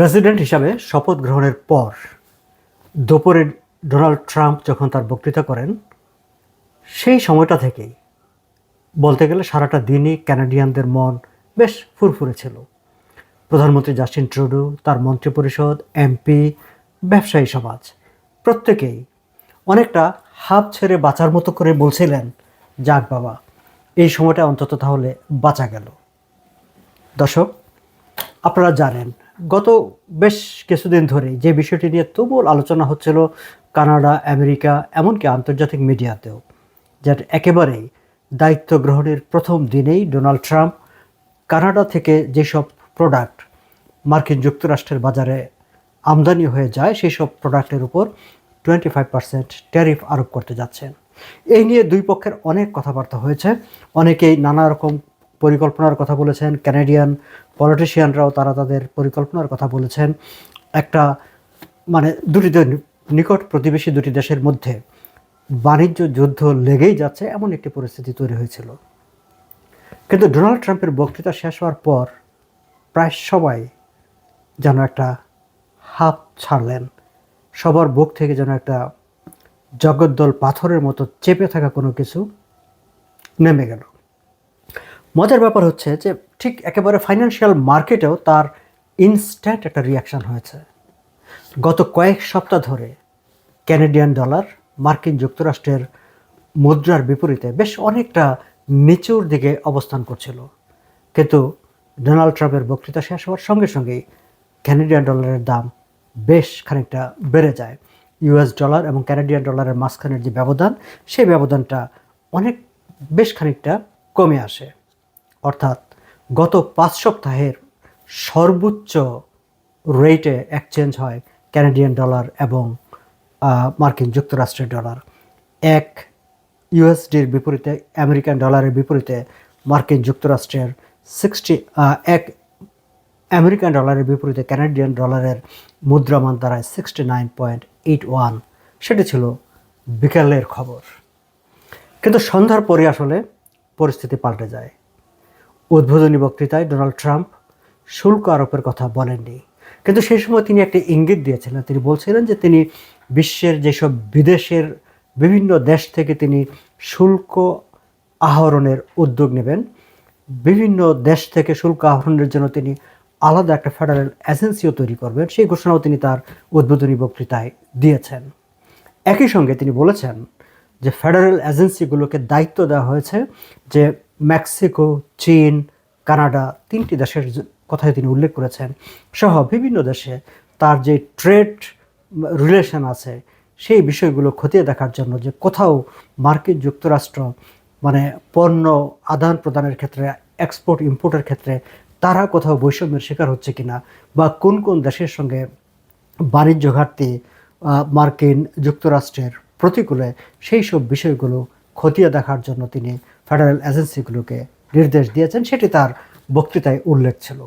President হিসাবে শপথ গ্রহণের পর দুপুরে ডোনাল্ড ট্রাম্প যখন তার বক্তৃতা করেন, সেই সময়টা থেকেই বলতে গেলে সারাটা দিনই ক্যানাডিয়ানদের মন বেশ ফুরফুরে ছিল। প্রধানমন্ত্রী জাস্টিন ট্রুডো, তার মন্ত্রিপরিষদ এমপি ব্যবসায়ী সমাজ, প্রত্যেকেই অনেকটা হাফ ছেড়ে বাঁচার মতো করে বলছিলেন, যাক বাবা, এই সময়টা অন্তত তাহলে বাঁচা গেল। দর্শক, আপনারা জানেন গত বেশ কিছুদিন ধরে যে বিষয়টি নিয়ে তুমুল আলোচনা হচ্ছিল কানাডা, আমেরিকা, এমনকি আন্তর্জাতিক মিডিয়াতেও যেটা একেবারেই দায়িত্ব গ্রহণের প্রথম দিনেই ডোনাল্ড ট্রাম্প কানাডা থেকে যেসব প্রোডাক্ট মার্কিন যুক্তরাষ্ট্রের বাজারে আমদানি হয়ে যায় সেই সব প্রোডাক্টের উপর টোয়েন্টি ফাইভ পার্সেন্ট ট্যারিফ আরোপ করতে যাচ্ছেন। এই নিয়ে দুই পক্ষের অনেক কথাবার্তা হয়েছে। অনেকেই নানা রকম পরিকল্পনার কথা বলেছেন। ক্যানাডিয়ান পলিটিশিয়ানরাও তারা তাদের পরিকল্পনার কথা বলেছেন একটা মানে দুটি নিকট প্রতিবেশী দুটি দেশের মধ্যে বাণিজ্য যুদ্ধ লেগেই যাচ্ছে, এমন একটি পরিস্থিতি তৈরি হয়েছিল। কিন্তু ডোনাল্ড ট্রাম্পের বক্তৃতা শেষ হওয়ার পর প্রায় সবাই যেন একটা হাফ ছাড়লেন। সবার বুক থেকে যেন একটা জগদ্দল পাথরের মতো চেপে থাকা কোনো কিছু নেমে গেল। মজার ব্যাপার হচ্ছে যে ঠিক একেবারে ফাইন্যান্সিয়াল মার্কেটেও তার ইনস্ট্যান্ট একটা রিয়াকশন হয়েছে। গত কয়েক সপ্তাহ ধরে ক্যানাডিয়ান ডলার মার্কিন যুক্তরাষ্ট্রের মুদ্রার বিপরীতে বেশ অনেকটা নিচুর দিকে অবস্থান করছিল। কিন্তু ডোনাল্ড ট্রাম্পের বক্তৃতা শেষ হওয়ার সঙ্গে সঙ্গেই ক্যানাডিয়ান ডলারের দাম বেশ খানিকটা বেড়ে যায়। ইউএস ডলার এবং ক্যানাডিয়ান ডলারের মাঝখানের যে ব্যবধান, সেই ব্যবধানটা অনেক, বেশ খানিকটা কমে আসে। অর্থাৎ গত পাঁচ সপ্তাহের সর্বোচ্চ রেটে এক্সচেঞ্জ হয় ক্যানাডিয়ান ডলার এবং মার্কিন যুক্তরাষ্ট্রের ডলার এক ইউএসডির বিপরীতে আমেরিকান ডলারের বিপরীতে মার্কিন যুক্তরাষ্ট্রের সিক্সটি এক আমেরিকান ডলারের বিপরীতে ক্যানাডিয়ান ডলারের মুদ্রামান দাঁড়ায় sixty nine point eight one সেটি ছিল বিকেলের খবর। কিন্তু সন্ধ্যার পরে আসলে পরিস্থিতি পাল্টে যায়। উদ্বোধনী বক্তৃতায় ডোনাল্ড ট্রাম্প শুল্ক আরোপের কথা বলেননি। কিন্তু সেই সময় তিনি একটা ইঙ্গিত দিয়েছিলেন। তিনি বলছিলেন যে তিনি বিশ্বের যেসব বিদেশের বিভিন্ন দেশ থেকে তিনি শুল্ক আহরণের উদ্যোগ নেবেন, বিভিন্ন দেশ থেকে শুল্ক আহরণের জন্য তিনি আলাদা একটা ফেডারেল এজেন্সিও তৈরি করবেন, সেই ঘোষণাও তিনি তার উদ্বোধনী বক্তৃতায় দিয়েছেন। একই সঙ্গে তিনি বলেছেন যে ফেডারেল এজেন্সিগুলোকে দায়িত্ব দেওয়া হয়েছে যে মেক্সিকো, চীন, কানাডা তিনটি দেশের কথাই তিনি উল্লেখ করেছেন, সহ বিভিন্ন দেশে তার যে ট্রেড রিলেশন আছে, সেই বিষয়গুলো খতিয়ে দেখার জন্য যে কোথাও মার্কিন যুক্তরাষ্ট্র মানে পণ্য আদান প্রদানের ক্ষেত্রে এক্সপোর্ট ইম্পোর্টের ক্ষেত্রে তারা কোথাও বৈষম্যের শিকার হচ্ছে কিনা বা কোন কোন দেশের সঙ্গে বাণিজ্য ঘাটতি মার্কিন যুক্তরাষ্ট্রের প্রতিকূলে সেই সব বিষয়গুলো খতিয়ে দেখার জন্য তিনি ফেডারেল এজেন্সিগুলোকে নির্দেশ দিয়েছেন, সেটি তার বক্তৃতায় উল্লেখ ছিল।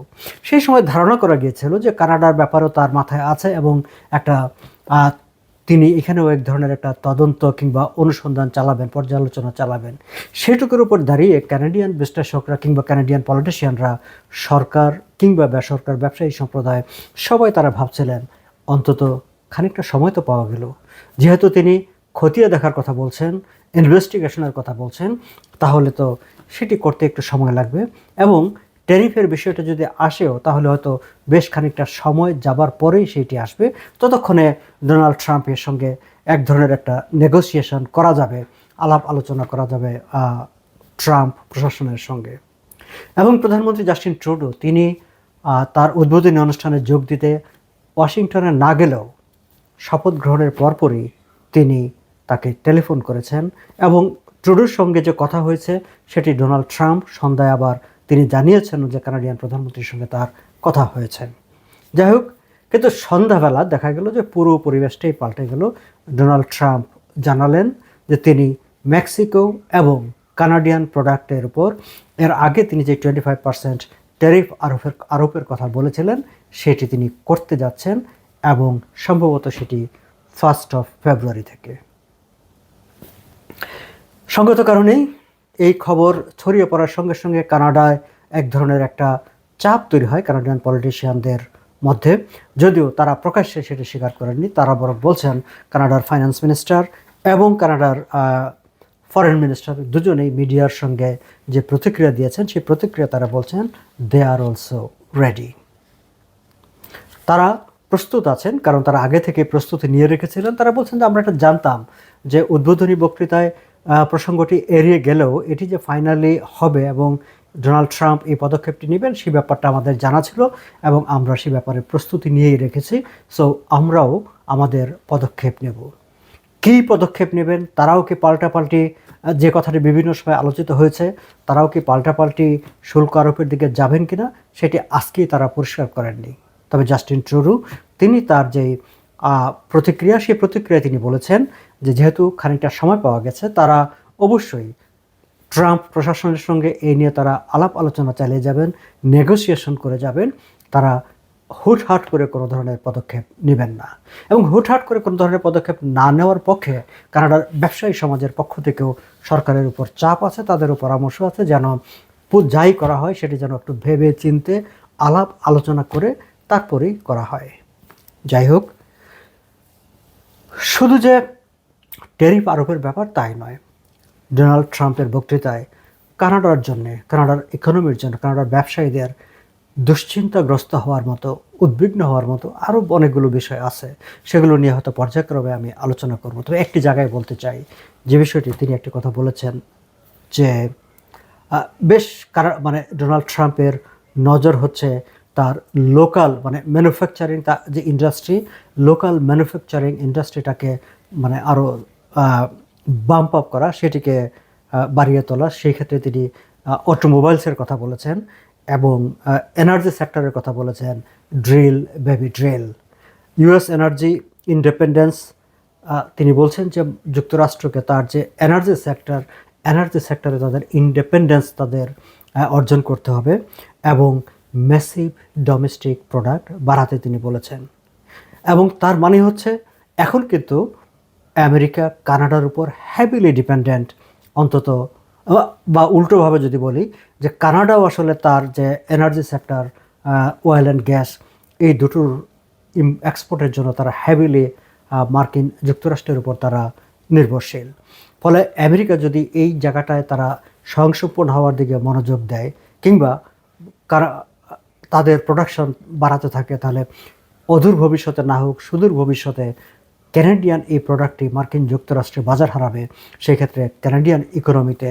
সেই সময় ধারণা করা গিয়েছিল যে কানাডার ব্যাপারও তার মাথায় আছে এবং একটা তিনি এখানেও এক ধরনের একটা তদন্ত কিংবা অনুসন্ধান চালাবেন, পর্যালোচনা চালাবেন। সেটুকুর উপর দাঁড়িয়ে ক্যানাডিয়ান বিশ্লেষকরা কিংবা ক্যানাডিয়ান পলিটিশিয়ানরা সরকার কিংবা বেসরকার ব্যবসায়ী সম্প্রদায় সবাই তারা ভাবছিলেন, অন্তত খানিকটা সময় তো পাওয়া গেল। যেহেতু তিনি খতিয়ে দেখার কথা বলছেন ইনভেস্টিগেশনের কথা বলছেন, তাহলে তো সেটি করতে একটু সময় লাগবে। এবং ট্যারিফের বিষয়টা যদি আসেও, তাহলে হয়তো বেশ খানিকটা সময় যাবার পরেই সেটি আসবে। ততক্ষণে ডোনাল্ড ট্রাম্পের সঙ্গে এক ধরনের একটা নেগোসিয়েশন করা যাবে, আলাপ আলোচনা করা যাবে ট্রাম্প প্রশাসনের সঙ্গে। এবং প্রধানমন্ত্রী জাস্টিন ট্রুডো, তিনি তার উদ্বোধনী অনুষ্ঠানে যোগ দিতে ওয়াশিংটনে না গেলেও শপথ গ্রহণের পরপরই তিনি তাকে টেলিফোন করেছেন এবং ট্রুডোর সঙ্গে যে কথা হয়েছে, সেটি ডোনাল্ড ট্রাম্প সন্ধ্যায় আবার তিনি জানিয়েছেন যে কানাডিয়ান প্রধানমন্ত্রীর সঙ্গে তার কথা হয়েছে। যাই হোক, কিন্তু সন্ধ্যাবেলা দেখা গেল যে পুরো পরিবেশটাই পাল্টে গেল। ডোনাল্ড ট্রাম্প জানালেন যে তিনি মেক্সিকো এবং কানাডিয়ান প্রোডাক্টের উপর, এর আগে তিনি যে টোয়েন্টি ফাইভ পার্সেন্ট ট্যারিফ আরোপের আরোপের কথা বলেছিলেন, সেটি তিনি করতে যাচ্ছেন এবং সম্ভবত সেটি ফার্স্ট অফ ফেব্রুয়ারি থেকে। সঙ্গত কারণেই এই খবর ছড়িয়ে পড়ার সঙ্গে সঙ্গে কানাডায় এক ধরনের একটা চাপ তৈরি হয় কানাডিয়ান পলিটিশিয়ানদের মধ্যে। যদিও তারা প্রকাশ্যে সেটি স্বীকার করেননি, তারা বরং বলছেন কানাডার ফাইন্যান্স মিনিস্টার এবং কানাডার ফরেন মিনিস্টার দুজনেই মিডিয়ার সঙ্গে যে প্রতিক্রিয়া দিয়েছেন, সেই প্রতিক্রিয়া তারা বলছেন দে আর অলসো রেডি তারা প্রস্তুত আছেন, কারণ তারা আগে থেকে প্রস্তুতি নিয়ে রেখেছিলেন। তারা বলছেন যে, আমরা এটা জানতাম যে উদ্বোধনী বক্তৃতায় প্রসঙ্গটি এড়িয়ে গেলেও এটি যে ফাইনালি হবে এবং ডোনাল্ড ট্রাম্প এই পদক্ষেপটি নেবেন সেই ব্যাপারটা আমাদের জানা ছিল এবং আমরা সে ব্যাপারে প্রস্তুতি নিয়েই রেখেছি। সো আমরাও আমাদের পদক্ষেপ নেব। কী পদক্ষেপ নেবেন তারাও কি পাল্টাপাল্টি যে কথাটি বিভিন্ন সময় আলোচিত হয়েছে তারাও কি পাল্টাপাল্টি শুল্ক আরোপের দিকে যাবেন কিনা সেটি আজকেই তারা পরিষ্কার করেননি। তবে জাস্টিন ট্রুরু তিনি তার যে আহ, প্রতিক্রিয়া, সেই প্রতিক্রিয়ায় তিনি বলেছেন যে যেহেতু খানিকটা সময় পাওয়া গেছে, তারা অবশ্যই ট্রাম্প প্রশাসনের সঙ্গে এই নিয়ে তারা আলাপ আলোচনা চালিয়ে যাবেন নেগোসিয়েশন করে যাবেন। তারা হুটহাট করে কোনো ধরনের পদক্ষেপ নেবেন না। এবং হুটহাট করে কোনো ধরনের পদক্ষেপ না নেওয়ার পক্ষে কানাডার ব্যবসায়ী সমাজের পক্ষ থেকেও সরকারের উপর চাপ আছে তাদেরও পরামর্শ আছে যেন যাই করা হয় সেটি যেন একটু ভেবে চিনতে আলাপ আলোচনা করে তারপরেই করা হয়। যাই হোক শুধু যে ট্যারিফ আরোপের ব্যাপার তাই নয়, ডোনাল্ড ট্রাম্পের বক্তৃতায় কানাডার জন্য, কানাডার ইকোনমির জন্য, কানাডার ব্যবসায়ীদের দুশ্চিন্তাগ্রস্ত হওয়ার মতো, উদ্বিগ্ন হওয়ার মতো আরও অনেকগুলো বিষয় আছে। সেগুলো নিয়ে হয়তো পর্যায়ক্রমে আমি আলোচনা করব। তবে একটি জায়গায় বলতে চাই, যে বিষয়টি তিনি একটি কথা বলেছেন যে বেশ কারা মানে ডোনাল্ড ট্রাম্পের নজর হচ্ছে তার লোকাল মানে ম্যানুফ্যাকচারিং তা যে ইন্ডাস্ট্রি লোকাল ম্যানুফ্যাকচারিং ইন্ডাস্ট্রিটাকে মানে আরও বাম্প আপ করা, সেটিকে বাড়িয়ে তোলা, সেই ক্ষেত্রে তিনি অটোমোবাইলসের কথা বলেছেন এবং এনার্জি সেক্টরের কথা বলেছেন drill baby drill US energy independence তিনি বলছেন যে যুক্তরাষ্ট্রকে তার যে এনার্জি সেক্টর এনার্জি সেক্টরে তাদের ইন্ডিপেন্ডেন্স তাদের অর্জন করতে হবে এবং ম্যাসিভ ডোমেস্টিক প্রোডাক্ট বাড়াতে তিনি বলেছেন। এবং তার মানে হচ্ছে, এখন কিন্তু আমেরিকা, কানাডার উপর হ্যাভিলি ডিপেন্ডেন্ট অন্তত, বা- উল্টোভাবে যদি বলি, যে কানাডাও আসলে তার যে energy sector oil and gas এই দুটোর এক্সপোর্টের জন্য তারা হ্যাভিলি মার্কিন যুক্তরাষ্ট্রের উপর তারা নির্ভরশীল। ফলে আমেরিকা যদি এই জায়গাটায় তারা স্বয়ংসম্পূর্ণ হওয়ার দিকে মনোযোগ দেয়, কিংবা কারা তাদের প্রোডাকশন বাড়াতে থাকে, তাহলে অদূর ভবিষ্যতে না হোক সুদূর ভবিষ্যতে ক্যানাডিয়ান এই প্রোডাক্টটি মার্কিন যুক্তরাষ্ট্রে বাজার হারাবে। সেক্ষেত্রে ক্যানাডিয়ান ইকোনমিতে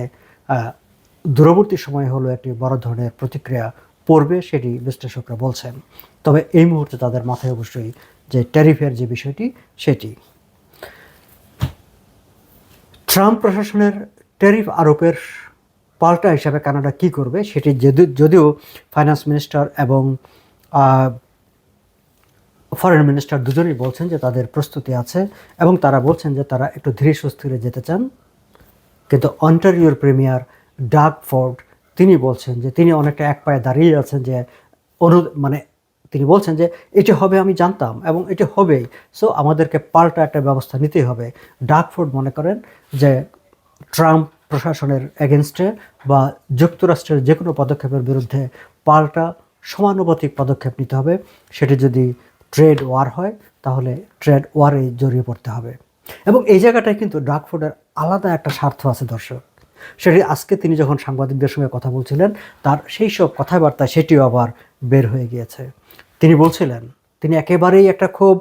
দূরবর্তী সময়ে হলো একটি বড় ধরনের প্রতিক্রিয়া পড়বে সেটি বিশ্লেষকরা বলছেন। তবে এই মুহূর্তে তাদের মাথায় অবশ্যই যে ট্যারিফের যে বিষয়টি, সেটি। ট্রাম্প প্রশাসনের ট্যারিফ আরোপের পাল্টা হিসাবে কানাডা কি করবে সেটি যদিও ফাইন্যান্স মিনিস্টার এবং ফরেন মিনিস্টার দুজনেই বলছেন যে তাদের প্রস্তুতি আছে এবং তারা বলছেন যে তারা একটু ধীরে সুস্থিরে যেতে চান। কিন্তু অন্টারিওর প্রিমিয়ার ডাক ফোর্ড, তিনি বলছেন যে তিনি অনেকটা এক পায়ে দাঁড়িয়ে আছেন যে অনু মানে তিনি বলছেন যে এটি হবে আমি জানতাম এবং এটি হবেই। সো আমাদেরকে পাল্টা একটা ব্যবস্থা নিতেই হবে। ডাক ফোর্ড মনে করেন যে ট্রাম্প প্রশাসনের এগেনস্টে বা যুক্তরাষ্ট্রের যে কোনো পদক্ষেপের বিরুদ্ধে পাল্টা সমানুপাতিক পদক্ষেপ নিতে হবে। সেটি যদি ট্রেড ওয়ার হয়, তাহলে ট্রেড ওয়ারে জড়িয়ে পড়তে হবে। এবং এই জায়গাটায় কিন্তু ডাকফোর্ডের আলাদা একটা স্বার্থ আছে দর্শক। সেটি আজকে তিনি যখন সাংবাদিকদের সঙ্গে কথা বলছিলেন, তার সেই সব কথাবার্তা, সেটিও আবার বের হয়ে গিয়েছে। তিনি বলছিলেন তিনি একেবারেই একটা খুব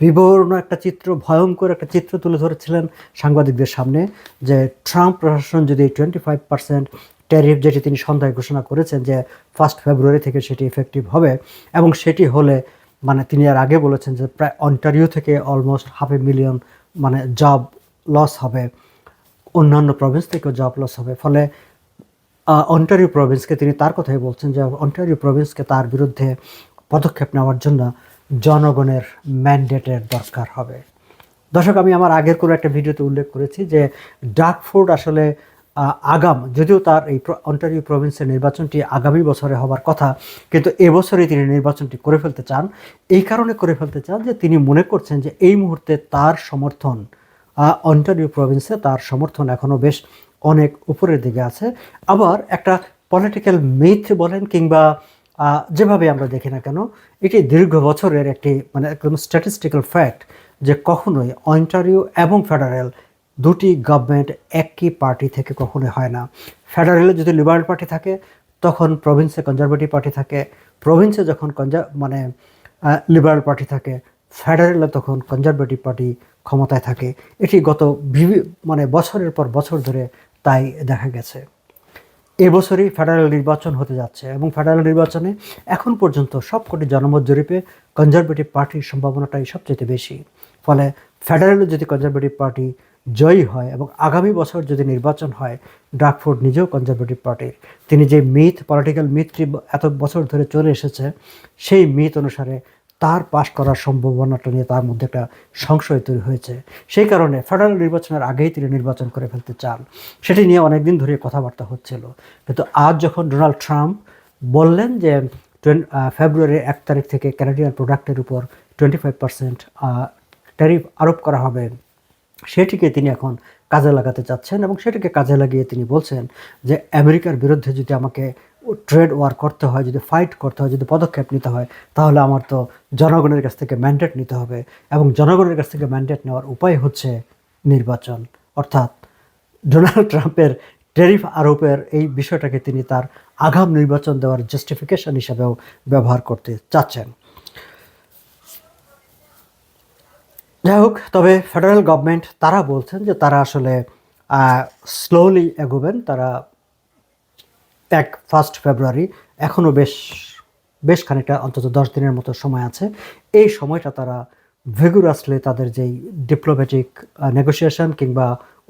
বিবর্ণ একটা চিত্র, ভয়ঙ্কর একটা চিত্র তুলে ধরেছিলেন সাংবাদিকদের সামনে যে ট্রাম্প প্রশাসন যদি টোয়েন্টি ফাইভ পার্সেন্ট ট্যারিফ যেটি তিনি সন্ধ্যায় ঘোষণা করেছেন যে ফার্স্ট ফেব্রুয়ারি থেকে সেটি ইফেক্টিভ হবে এবং সেটি হলে মানে তিনি আর আগে বলেছেন যে প্রায় অন্টারিও থেকে অলমোস্ট হাফ এ মিলিয়ন মানে জব লস হবে, অন্যান্য প্রভিন্স থেকেও জব লস হবে। ফলে অন্টারিও প্রভিন্সকে তিনি তার কথাই বলছেন যে অন্টারিও প্রভিন্সকে তার বিরুদ্ধে পদক্ষেপ নেওয়ার জন্য জনগণের ম্যান্ডেটের দরকার হবে। দর্শক, আমি আমার আগের কোনো একটা ভিডিওতে উল্লেখ করেছি যে ডাকফোর্ড আসলে আগাম, যদিও তার এই অন্টারিও প্রভিন্সের নির্বাচনটি আগামী বছরে হবার কথা, কিন্তু এবছরই তিনি নির্বাচনটি করে ফেলতে চান। এই কারণে করে ফেলতে চান যে তিনি মনে করছেন যে এই মুহূর্তে তার সমর্থন অন্টারিও প্রভিন্সে তার সমর্থন এখনও বেশ অনেক উপরের দিকে আছে। আবার একটা পলিটিক্যাল মিথ বলেন কিংবা যেভাবে আমরা দেখি না কেন, এটি দীর্ঘ বছরের একটি মানে একদম স্ট্যাটিস্টিক্যাল ফ্যাক্ট যে কখনোই অন্টারিও এবং ফেডারেল দুটি গভর্নমেন্ট একই পার্টি থেকে কখনোই হয় না। ফেডারেলে যদি লিবারেল পার্টি থাকে, তখন প্রভিন্সে কনজারভেটিভ পার্টি থাকে প্রভিন্সে যখন কনজা মানে লিবারেল পার্টি থাকে ফেডারেলে তখন কনজারভেটিভ পার্টি ক্ষমতায় থাকে। এটি গত মানে বছরের পর বছর ধরে তাই দেখা গেছে। এবছরই ফেডারেল নির্বাচন হতে যাচ্ছে এবং ফেডারেল নির্বাচনে এখন পর্যন্ত সবকটি জনমত জরিপে কনজারভেটিভ পার্টির সম্ভাবনাটাই সবচেয়ে বেশি। ফলে ফেডারেলে যদি কনজারভেটিভ পার্টি জয়ী হয় এবং আগামী বছর যদি নির্বাচন হয় ডাকফোর্ড নিজেও কনজারভেটিভ পার্টির। তিনি যে মিথ, পলিটিক্যাল মিথটি এত বছর ধরে চলে এসেছে, সেই মিথ অনুসারে তার পাশ করার সম্ভাবনাটা নিয়ে তার মধ্যে একটা সংশয় তৈরি হয়েছে। সেই কারণে ফেডারেল নির্বাচনের আগেই তিনি নির্বাচন করে ফেলতে চান। সেটি নিয়ে অনেকদিন ধরে কথাবার্তা হচ্ছিল। কিন্তু আজ যখন ডোনাল্ড ট্রাম্প বললেন যে ফেব্রুয়ারির এক তারিখ থেকে ক্যানাডিয়ান প্রোডাক্টের উপর টোয়েন্টি ফাইভ পার্সেন্ট ট্যারিফ আরোপ করা হবে, সেটিকে তিনি এখন কাজে লাগাতে চাচ্ছেন এবং সেটিকে কাজে লাগিয়ে তিনি বলছেন যে, আমেরিকার বিরুদ্ধে যদি আমাকে ট্রেড ওয়ার করতে হয়, যদি ফাইট করতে হয়, যদি পদক্ষেপ নিতে হয়, তাহলে আমার তো জনগণের কাছ থেকে ম্যান্ডেট নিতে হবে এবং জনগণের কাছ থেকে ম্যান্ডেট নেওয়ার উপায় হচ্ছে নির্বাচন। অর্থাৎ ডোনাল্ড ট্রাম্পের ট্যারিফ আরোপের এই বিষয়টাকে তিনি তার আগাম নির্বাচন দেওয়ার জাস্টিফিকেশন হিসাবেও ব্যবহার করতে চাচ্ছেন। যাই হোক, তবে ফেডারেল গভর্নমেন্ট তারা বলছেন যে তারা আসলে স্লোলি এগোবেন, তারা এক ফার্স্ট ফেব্রুয়ারি এখনও বেশ বেশ খানিকটা অন্তত দশ দিনের মতো সময় আছে। এই সময়টা তারা ভিগুরাসলি তাদের যেই ডিপ্লোম্যাটিক নেগোসিয়েশন কিংবা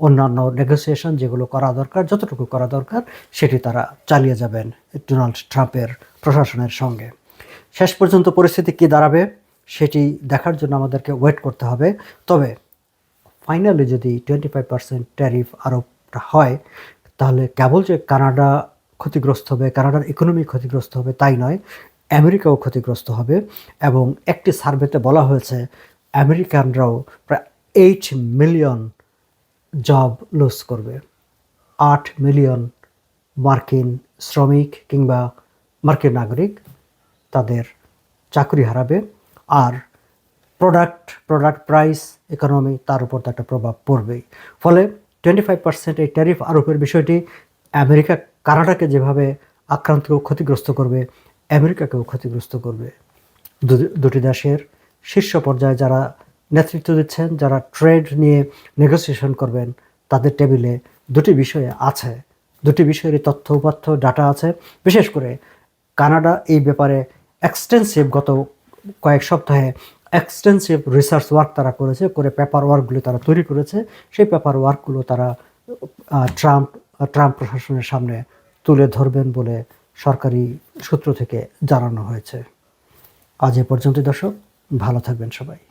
অন্যান্য নেগোসিয়েশন যেগুলো করা দরকার, যতটুকু করা দরকার, সেটি তারা চালিয়ে যাবেন ডোনাল্ড ট্রাম্পের প্রশাসনের সঙ্গে। শেষ পর্যন্ত পরিস্থিতি কী দাঁড়াবে, সেটি দেখার জন্য আমাদেরকে ওয়েট করতে হবে। তবে ফাইনালি যদি টোয়েন্টি ফাইভ পার্সেন্ট ট্যারিফ আরোপটা হয়, তাহলে কেবল যে কানাডা ক্ষতিগ্রস্ত হবে, কানাডার ইকোনমি ক্ষতিগ্রস্ত হবে, তাই নয়, আমেরিকাও ক্ষতিগ্রস্ত হবে এবং একটি সার্ভেতে বলা হয়েছে, আমেরিকানরাও প্রায় এইট মিলিয়ন জব লস করবে। আট মিলিয়ন মার্কিন শ্রমিক কিংবা মার্কিন নাগরিক তাদের চাকরি হারাবে আর প্রোডাক্ট প্রোডাক্ট প্রাইস ইকোনমি তার উপর তো একটা প্রভাব পড়বেই। ফলে টোয়েন্টি ফাইভ পার্সেন্ট এই ট্যারিফ আরোপের বিষয়টি আমেরিকা কানাডাকে যেভাবে আক্রান্ত ক্ষতিগ্রস্ত করবে, আমেরিকাকেও ক্ষতিগ্রস্ত করবে। দুটি দেশের শীর্ষ পর্যায়ে যারা নেতৃত্ব দিচ্ছেন, যারা ট্রেড নিয়ে নেগোসিয়েশন করবেন, তাদের টেবিলে দুটি বিষয়ে আছে। দুটি বিষয়েরই তথ্য উপাত্য ডাটা আছে। বিশেষ করে কানাডা এই ব্যাপারে এক্সটেন্সিভ গত কয়েক সপ্তাহে এক্সটেন্সিভ রিসার্চ ওয়ার্ক তারা করেছে, করে পেপার ওয়ার্কগুলো তারা তৈরি করেছে। সেই পেপার ওয়ার্কগুলো তারা ট্রাম্প ট্রাম্প প্রশাসনের সামনে ধরবেন বলে সরকারি সূত্র থেকে জানানো হয়েছে। আজ এ পর্যন্ত দর্শক ভালো থাকবেন সবাই।